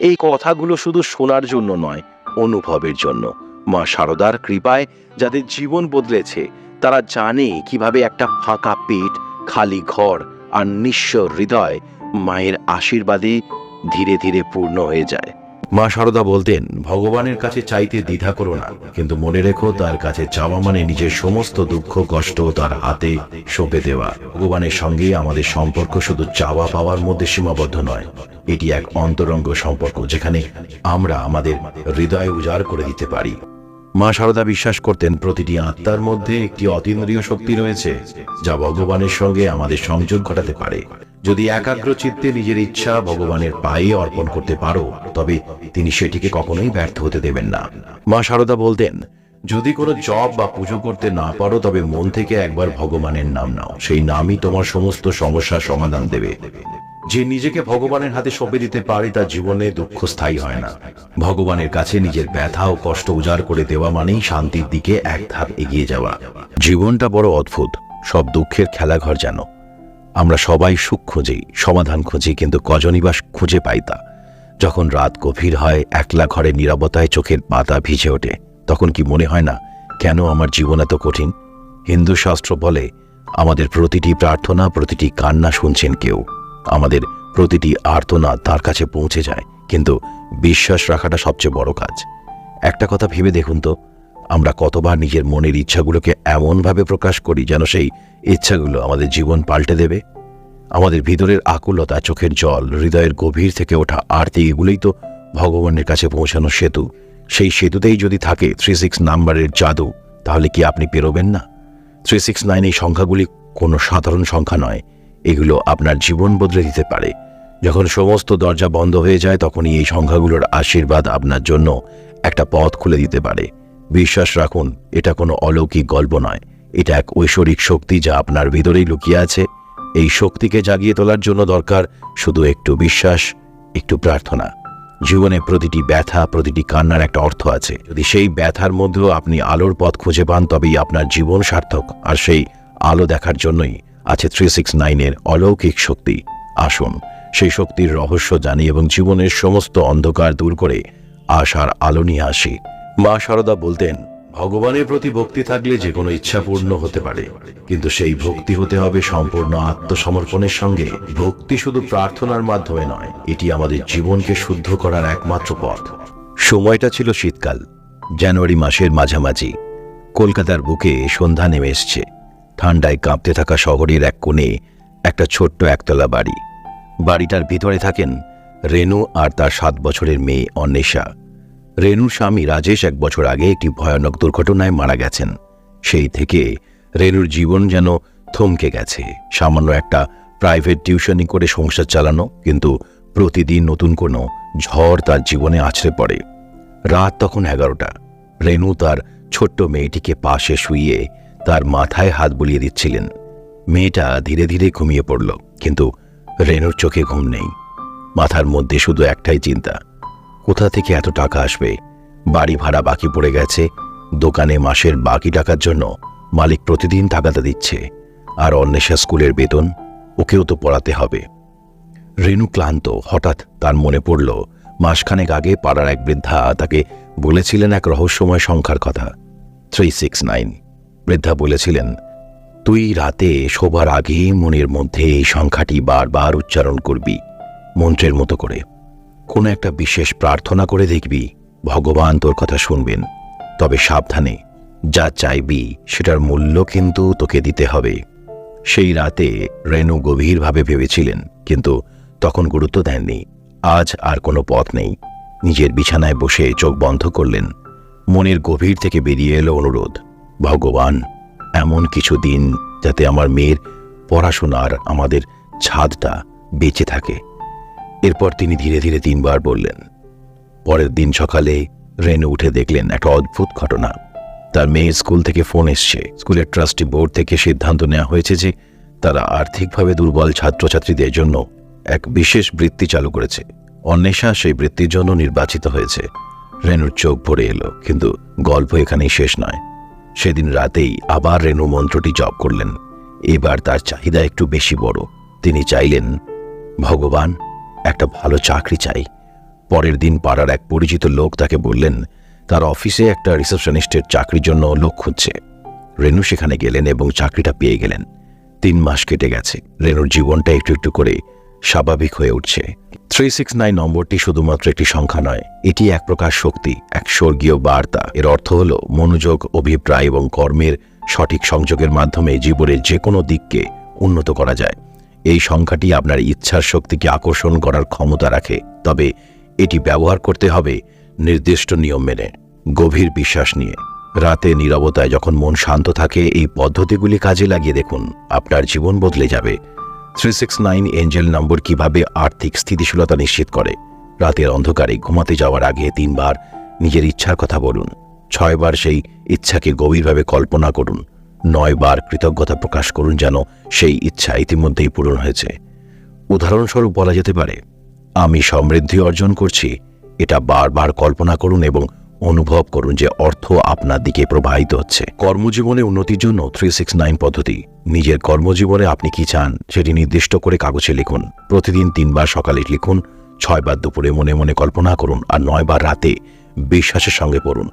এই কথাগুলো শুধু শোনার জন্য নয়, অনুভবের জন্য। মা শারদার কৃপায় যাদের জীবন বদলেছে, তারা জানে কীভাবে একটা ফাঁকা পেট, খালি ঘর আর নিঃস্ব হৃদয় মায়ের আশীর্বাদে ধীরে ধীরে পূর্ণ হয়ে যায়। মা শারদা বলতেন, ভগবানের কাছে চাইতে দ্বিধা করো না, কিন্তু মনে রেখো তার কাছে চাওয়া মানে নিজের সমস্ত দুঃখ, কষ্ট তার হাতে সঁপে দেওয়া। ভগবানের সঙ্গে আমাদের সম্পর্ক শুধু চাওয়া পাওয়ার মধ্যে সীমাবদ্ধ নয়। এটি এক অন্তরঙ্গ সম্পর্ক যেখানে আমরা আমাদের হৃদয় উজাড় করে দিতে পারি। মা শারদা বিশ্বাস করতেন প্রতিটি আত্মার মধ্যে একটি অতীন্দ্রিয় শক্তি রয়েছে, যা ভগবানের সঙ্গে আমাদের সংযোগ ঘটাতে পারে। যদি একাগ্র চিত্তে নিজের ইচ্ছা ভগবানের পায়ে অর্পণ করতে পারো, তবে তিনি সেটিকে কখনোই ব্যর্থ হতে দেবেন না। মা শারদা বলতেন, যদি কোনো জব বা পুজো করতে না পারো, তবে মন থেকে একবার ভগবানের নাম নাও। সেই নামই তোমার সমস্ত সমস্যার সমাধান দেবে। যে নিজেকে ভগবানের হাতে সঁপে দিতে পারে, তার জীবনে দুঃখ স্থায়ী হয় না। ভগবানের কাছে নিজের ব্যথা ও কষ্ট উজাড় করে দেওয়া মানেই শান্তির দিকে এক ধাপ এগিয়ে যাওয়া। জীবনটা বড় অদ্ভুত, সব দুঃখের খেলাঘর যেন। আমরা সবাই সুখ খুঁজি, সমাধান খুঁজি, কিন্তু কজনই বা খুঁজে পাই তা। যখন রাত গভীর হয়, একলা ঘরে নিরাপত্তায় চোখের পাতা ভিজে ওঠে, তখন কি মনে হয় না, কেন আমার জীবন এত কঠিন? হিন্দু শাস্ত্র বলে, আমাদের প্রতিটি প্রার্থনা, প্রতিটি কান্না শুনছেন কেউ। আমাদের প্রতিটি আর্তনা তার কাছে পৌঁছে যায়, কিন্তু বিশ্বাস রাখাটা সবচেয়ে বড় কাজ। একটা কথা ভেবে দেখুন তো, আমরা কতবার নিজের মনের ইচ্ছাগুলোকে এমনভাবে প্রকাশ করি যেন সেই ইচ্ছাগুলো আমাদের জীবন পাল্টে দেবে? আমাদের ভিতরের আকুলতা, চোখের জল, হৃদয়ের গভীর থেকে ওঠা আরতি, এগুলোই তো ভগবানের কাছে পৌঁছানো সেতু। সেই সেতুতেই যদি থাকে থ্রি সিক্স নাম্বারের জাদু, তাহলে কি আপনি পেরোবেন না? থ্রি সিক্স নাইন এই সংখ্যাগুলি কোনো সাধারণ সংখ্যা নয়। এগুলো আপনার জীবন বদলে দিতে পারে। যখন সমস্ত দরজা বন্ধ হয়ে যায়, তখনই এই সংখ্যাগুলোর আশীর্বাদ আপনার জন্য একটা পথ খুলে দিতে পারে। বিশ্বাস রাখুন, এটা কোনো অলৌকিক গল্প নয়। এটা এক ঐশ্বরিক শক্তি যা আপনার ভিতরেই লুকিয়ে আছে। এই শক্তিকে জাগিয়ে তোলার জন্য দরকার শুধু একটু বিশ্বাস, একটু প্রার্থনা। জীবনে প্রতিটি ব্যথা, প্রতিটি কান্নার একটা অর্থ আছে। যদি সেই ব্যথার মধ্যেও আপনি আলোর পথ খুঁজে পান, তবেই আপনার জীবন সার্থক। আর সেই আলো দেখার জন্যই আছে থ্রি সিক্স নাইনের অলৌকিক শক্তি। আসুন, সেই শক্তির রহস্য জানি এবং জীবনের সমস্ত অন্ধকার দূর করে আশার আলো নিয়ে আসি। মা শারদা বলতেন, ভগবানের প্রতি ভক্তি থাকলে যে কোনো ইচ্ছা পূর্ণ হতে পারে। কিন্তু সেই ভক্তি হতে হবে সম্পূর্ণ আত্মসমর্পণের সঙ্গে। ভক্তি শুধু প্রার্থনার মাধ্যমে নয়, এটি আমাদের জীবনকে শুদ্ধ করার একমাত্র পথ। সময়টা ছিল শীতকাল, জানুয়ারি মাসের মাঝামাঝি। কলকাতার বুকে সন্ধ্যা নেমে এসছে। ঠান্ডায় কাঁপতে থাকা শহরের এক কোণে একটা ছোট্ট একতলা বাড়ি। বাড়িটার ভিতরে থাকেন রেনু আর তার সাত বছরের মেয়ে অন্বেষা। রেনুর স্বামী রাজেশ এক বছর আগে একটি ভয়ানক দুর্ঘটনায় মারা গেছেন। সেই থেকে রেনুর জীবন যেন থমকে গেছে। সামান্য একটা প্রাইভেট টিউশনি করে সংসার চালানো, কিন্তু প্রতিদিন নতুন কোনো ঝড় তার জীবনে আছড়ে পড়ে। রাত তখন এগারোটা। রেনু তার ছোট্ট মেয়েটিকে পাশে শুইয়ে তার মাথায় হাত বুলিয়ে দিচ্ছিলেন। মেয়েটা ধীরে ধীরে ঘুমিয়ে পড়ল, কিন্তু রেনুর চোখে ঘুম নেই। মাথার মধ্যে শুধু একটাই চিন্তা, কোথা থেকে এত টাকা আসবে? বাড়ি ভাড়া বাকি পড়ে গেছে, দোকানে মাসের বাকি টাকার জন্য মালিক প্রতিদিন টাকাটা দিচ্ছে, আর অন্বেষা স্কুলের বেতন ওকেও তো পড়াতে হবে। রেনু ক্লান্ত, হঠাৎ তার মনে পড়ল, মাসখানেক আগে পাড়ার এক বৃদ্ধা তাকে বলেছিলেন এক রহস্যময় সংখ্যার কথা থ্রি সিক্স নাইন বৃদ্ধা বলেছিলেন, তুই রাতে শোবার আগে মনের মধ্যে এই সংখ্যাটি বারবার উচ্চারণ করবি, মন্ত্রের মতো করে। কোনো একটা বিশেষ প্রার্থনা করে দেখবি, ভগবান তোর কথা শুনবেন। তবে সাবধানে, যা চাইবি সেটার মূল্য কিন্তু তোকে দিতে হবে। সেই রাতে রেনু গভীরভাবে ভেবেছিলেন, কিন্তু তখন গুরুত্ব দেননি। আজ আর কোনো পথ নেই। নিজের বিছানায় বসে চোখ বন্ধ করলেন। মনের গভীর থেকে বেরিয়ে এলো অনুরোধ। ভগবান, এমন কিছু দিন যাতে আমার মেয়ের পড়াশোনার আমাদের ছাদটা বেঁচে থাকে। এরপর তিনি ধীরে ধীরে তিনবার বললেন, পরের দিন সকালে রেনু উঠে দেখলেন একটা অদ্ভুত ঘটনা। তার মেয়ে স্কুল থেকে ফোন এসছে। স্কুলের ট্রাস্টি বোর্ড থেকে সিদ্ধান্ত নেওয়া হয়েছে যে তারা আর্থিকভাবে দুর্বল ছাত্রছাত্রীদের জন্য এক বিশেষ বৃত্তি চালু করেছে। অন্বেষা সেই বৃত্তির জন্য নির্বাচিত হয়েছে। রেনুর চোখ ভরে এলো, কিন্তু গল্প এখানেই শেষ নয়। সেদিন রাতেই আবার রেনু মন্ত্রটি জপ করলেন। এবার তার চাহিদা একটু বেশি বড়। তিনি চাইলেন, ভগবান, একটা ভালো চাকরি চাই। পরের দিন পাড়ার এক পরিচিত লোক তাকে বললেন, তার অফিসে একটা রিসেপশনিস্টের চাকরির জন্য লোক খুঁজছে। রেনু সেখানে গেলেন এবং চাকরিটা পেয়ে গেলেন। তিন মাস কেটে গেছে। রেনুর জীবনটা একটু একটু করে স্বাভাবিক হয়ে উঠছে। থ্রি সিক্স নাইন নম্বরটি শুধুমাত্র একটি সংখ্যা নয়, এটি এক প্রকার শক্তি, এক স্বর্গীয় বার্তা। এর অর্থ হল মনোযোগ, অভিপ্রায় এবং কর্মের সঠিক সংযোগের মাধ্যমে জীবনের যে কোনো দিককে উন্নত করা যায়। এই সংখ্যাটি আপনার ইচ্ছার শক্তিকে আকর্ষণ করার ক্ষমতা রাখে, তবে এটি ব্যবহার করতে হবে নির্দিষ্ট নিয়ম মেনে, গভীর বিশ্বাস নিয়ে। রাতে নীরবতায় যখন মন শান্ত থাকে, এই পদ্ধতিগুলি কাজে লাগিয়ে দেখুন, আপনার জীবন বদলে যাবে। Three six nine angel number কীভাবে আর্থিক স্থিতিশীলতা নিশ্চিত করে? রাতের অন্ধকারে ঘুমাতে যাওয়ার আগে তিনবার নিজের ইচ্ছার কথা বলুন। ছয়বার সেই ইচ্ছাকে গভীরভাবে কল্পনা করুন। নয়বার কৃতজ্ঞতা প্রকাশ করুন যেন সেই ইচ্ছা ইতিমধ্যেই পূরণ হয়েছে। উদাহরণস্বরূপ বলা যেতে পারে, আমি সমৃদ্ধি অর্জন করছি, এটা বারবার কল্পনা করুন এবং অনুভব করুন যে অর্থ আপনার দিকে প্রবাহিত হচ্ছে। কর্মজীবনে উন্নতির জন্য থ্রি সিক্স নাইন পদ্ধতি। নিজের কর্মজীবনে আপনি কি চান সেটি নির্দিষ্ট করে কাগজে লিখুন। প্রতিদিন তিনবার সকালে লিখুন, ছয়বার দুপুরে মনে মনে কল্পনা করুন আর নয়বার রাতে বিশ্বাসের সঙ্গে পড়ুন।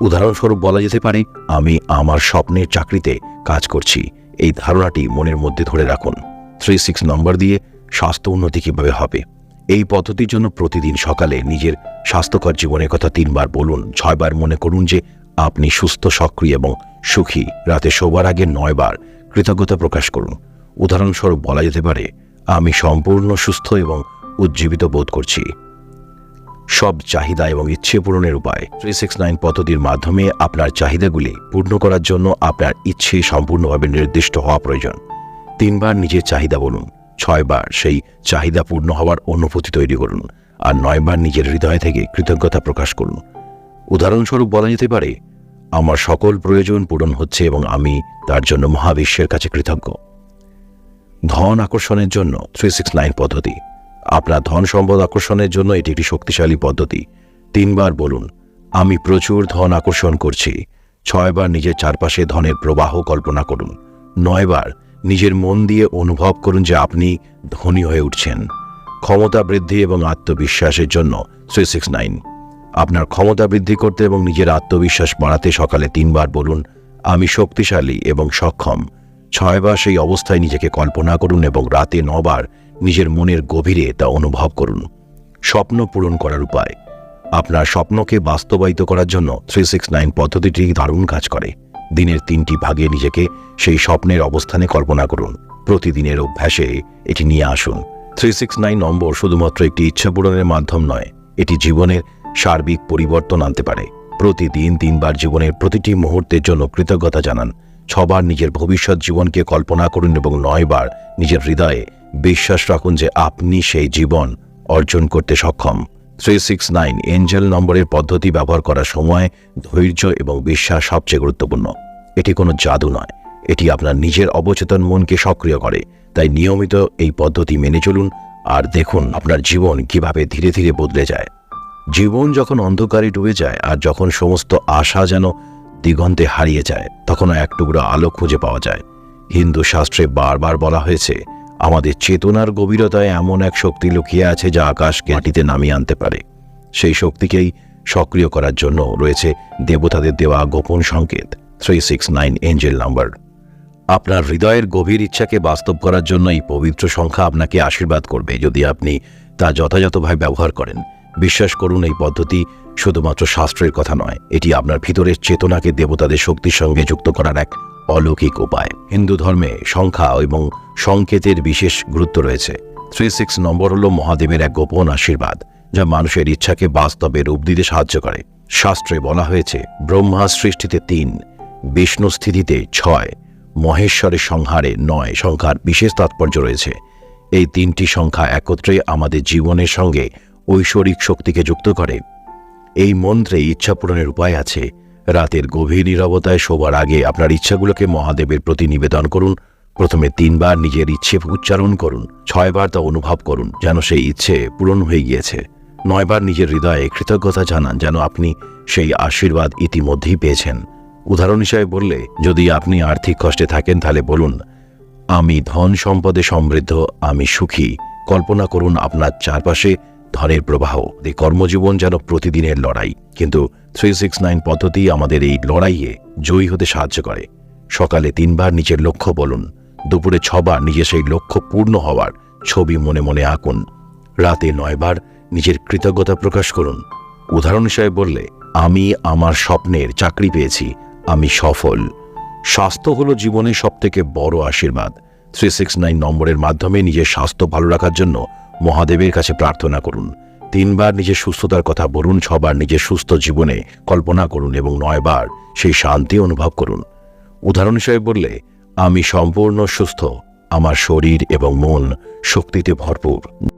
উদাহরণস্বরূপ বলা যেতে পারে, আমি আমার স্বপ্নের চাকরিতে কাজ করছি। এই ধারণাটি মনের মধ্যে ধরে রাখুন। থ্রি সিক্স নম্বর দিয়ে স্বাস্থ্য উন্নতি কীভাবে হবে? এই পদ্ধতির জন্য প্রতিদিন সকালে নিজের স্বাস্থ্যকর জীবনের কথা তিনবার বলুন, ছয়বার মনে করুন যে আপনি সুস্থ, সক্রিয় এবং সুখী। রাতে শোবার আগে নয়বার কৃতজ্ঞতা প্রকাশ করুন। উদাহরণস্বরূপ বলা যেতে পারে, আমি সম্পূর্ণ সুস্থ এবং উজ্জীবিত বোধ করছি। সব চাহিদা এবং ইচ্ছে পূরণের উপায়। থ্রি সিক্স নাইন পদ্ধতির মাধ্যমে আপনার চাহিদাগুলি পূর্ণ করার জন্য আপনার ইচ্ছে সম্পূর্ণভাবে নির্দিষ্ট হওয়া প্রয়োজন। তিনবার নিজের চাহিদা বলুন। ছয়বার সেই চাহিদা পূর্ণ হওয়ার অনুভূতি তৈরি করুন আর নয়বার নিজের হৃদয় থেকে কৃতজ্ঞতা প্রকাশ করুন। উদাহরণস্বরূপ বলা যেতে পারে, আমার সকল প্রয়োজন পূরণ হচ্ছে এবং আমি তার জন্য মহাবিশ্বের কাছে কৃতজ্ঞ। ধন আকর্ষণের জন্য থ্রি পদ্ধতি। আপনার ধন সম্পদ আকর্ষণের জন্য এটি একটি শক্তিশালী পদ্ধতি। তিনবার বলুন, আমি প্রচুর ধন আকর্ষণ করছি। ছয়বার নিজের চারপাশে ধনের প্রবাহ কল্পনা করুন। নয়বার নিজের মন দিয়ে অনুভব করুন যে আপনি ধনী হয়ে উঠছেন। ক্ষমতা বৃদ্ধি এবং আত্মবিশ্বাসের জন্য থ্রি সিক্স নাইন। আপনার ক্ষমতা বৃদ্ধি করতে এবং নিজের আত্মবিশ্বাস বাড়াতে সকালে তিনবার বলুন, আমি শক্তিশালী এবং সক্ষম। ছয়বার সেই অবস্থায় নিজেকে কল্পনা করুন এবং রাতে নবার নিজের মনের গভীরে তা অনুভব করুন। স্বপ্ন পূরণ করার উপায়। আপনার স্বপ্নকে বাস্তবায়িত করার জন্য থ্রি সিক্স নাইন পদ্ধতিটি দারুণ কাজ করে। দিনের তিনটি ভাগে নিজেকে সেই স্বপ্নের অবস্থানে কল্পনা করুন। প্রতিদিনের অভ্যাসে এটি নিয়ে আসুন। থ্রি নম্বর শুধুমাত্র একটি ইচ্ছা পূরণের মাধ্যম নয়, এটি জীবনের সার্বিক পরিবর্তন আনতে পারে। প্রতিদিন তিনবার জীবনের প্রতিটি মুহূর্তের জন্য কৃতজ্ঞতা জানান। ছবার নিজের ভবিষ্যৎ জীবনকে কল্পনা করুন এবং নয়বার নিজের হৃদয়ে বিশ্বাস রাখুন যে আপনি সেই জীবন অর্জন করতে সক্ষম। থ্রি এঞ্জেল নম্বরের পদ্ধতি ব্যবহার করার সময় ধৈর্য এবং বিশ্বাস সবচেয়ে গুরুত্বপূর্ণ। এটি কোনো জাদু নয়। এটি আপনার নিজের অবচেতন মনকে সক্রিয় করে। তাই নিয়মিত এই পদ্ধতি মেনে চলুন আর দেখুন আপনার জীবন কীভাবে ধীরে ধীরে বদলে যায়। জীবন যখন অন্ধকারে ডুবে যায় আর যখন সমস্ত আশা যেন দিগন্তে হারিয়ে যায়, তখনও এক টুকরো আলো খুঁজে পাওয়া যায়। হিন্দু শাস্ত্রে বারবার বলা হয়েছে আমাদের চেতনার গভীরতায় এমন এক শক্তি লুকিয়ে আছে যা আকাশকে মাটিতে নামিয়ে আনতে পারে। সেই শক্তিকেই সক্রিয় করার জন্য রয়েছে দেবতাদের দেওয়া গোপন সংকেত three six nine angel number আপনার হৃদয়ের গভীর ইচ্ছাকে বাস্তব করার জন্য এই পবিত্র সংখ্যা আপনাকে আশীর্বাদ করবে যদি আপনি তা যথাযথভাবে ব্যবহার করেন। বিশ্বাস করুন, এই পদ্ধতি শুধুমাত্র শাস্ত্রের কথা নয়, এটি আপনার ভিতরের চেতনাকে দেবতাদের শক্তির সঙ্গে যুক্ত করার এক অলৌকিক উপায়। হিন্দু ধর্মে সংখ্যা এবং সংকেতের বিশেষ গুরুত্ব রয়েছে। থ্রি সিক্স নম্বর হল মহাদেবের এক গোপন আশীর্বাদ, যা মানুষের ইচ্ছাকে বাস্তবে রূপ দিতে সাহায্য করে। শাস্ত্রে বলা হয়েছে, ব্রহ্মা সৃষ্টিতে তিন, বিষ্ণু স্থিতিতে ছয়, মহেশ্বরের সংহারে নয় সংখ্যার বিশেষ তাৎপর্য রয়েছে। এই তিনটি সংখ্যা একত্রে আমাদের জীবনের সঙ্গে ঐশ্বরিক শক্তিকে যুক্ত করে। এই মন্ত্রে ইচ্ছা পূরণের উপায় আছে। রাতের গভীর নীরবতায় শোবার আগে আপনার ইচ্ছাগুলোকে মহাদেবের প্রতি নিবেদন করুন। প্রথমে তিনবার নিজের ইচ্ছে উচ্চারণ করুন। ছয়বার তা অনুভব করুন, যেন সেই ইচ্ছে পূরণ হয়ে গিয়েছে। নয়বার নিজের হৃদয়ে কৃতজ্ঞতা জানান, যেন আপনি সেই আশীর্বাদ ইতিমধ্যেই পেয়েছেন। উদাহরণ হিসাবে বললে, যদি আপনি আর্থিক কষ্টে থাকেন, তাহলে বলুন, আমি ধন সম্পদে সমৃদ্ধ, আমি সুখী। কল্পনা করুন, আপনার চারপাশে ধনের প্রবাহ। এই কর্মজীবন যেন প্রতিদিনের লড়াই। কিন্তু থ্রি সিক্স নাইন পদ্ধতি আমাদের এই লড়াইয়ে জয়ী হতে সাহায্য করে। সকালে তিনবার নিজের লক্ষ্য বলুন, দুপুরে ছবার নিজের সেই লক্ষ্য পূর্ণ হওয়ার ছবি মনে মনে আঁকুন। রাতে নয়বার নিজের কৃতজ্ঞতা প্রকাশ করুন। উদাহরণ হিসাবে বললে, আমি আমার স্বপ্নের চাকরি পেয়েছি, আমি সফল। স্বাস্থ্য হলো জীবনের সবথেকে বড় আশীর্বাদ। থ্রি সিক্স নম্বরের মাধ্যমে নিজের স্বাস্থ্য ভালো রাখার জন্য মহাদেবের কাছে প্রার্থনা করুন। তিনবার নিজের সুস্থতার কথা বলুন, ছবার নিজের সুস্থ জীবনে কল্পনা করুন এবং নয়বার সেই শান্তি অনুভব করুন। উদাহরণ হিসেবে বললে, আমি সম্পূর্ণ সুস্থ, আমার শরীর এবং মন শক্তিতে ভরপুর।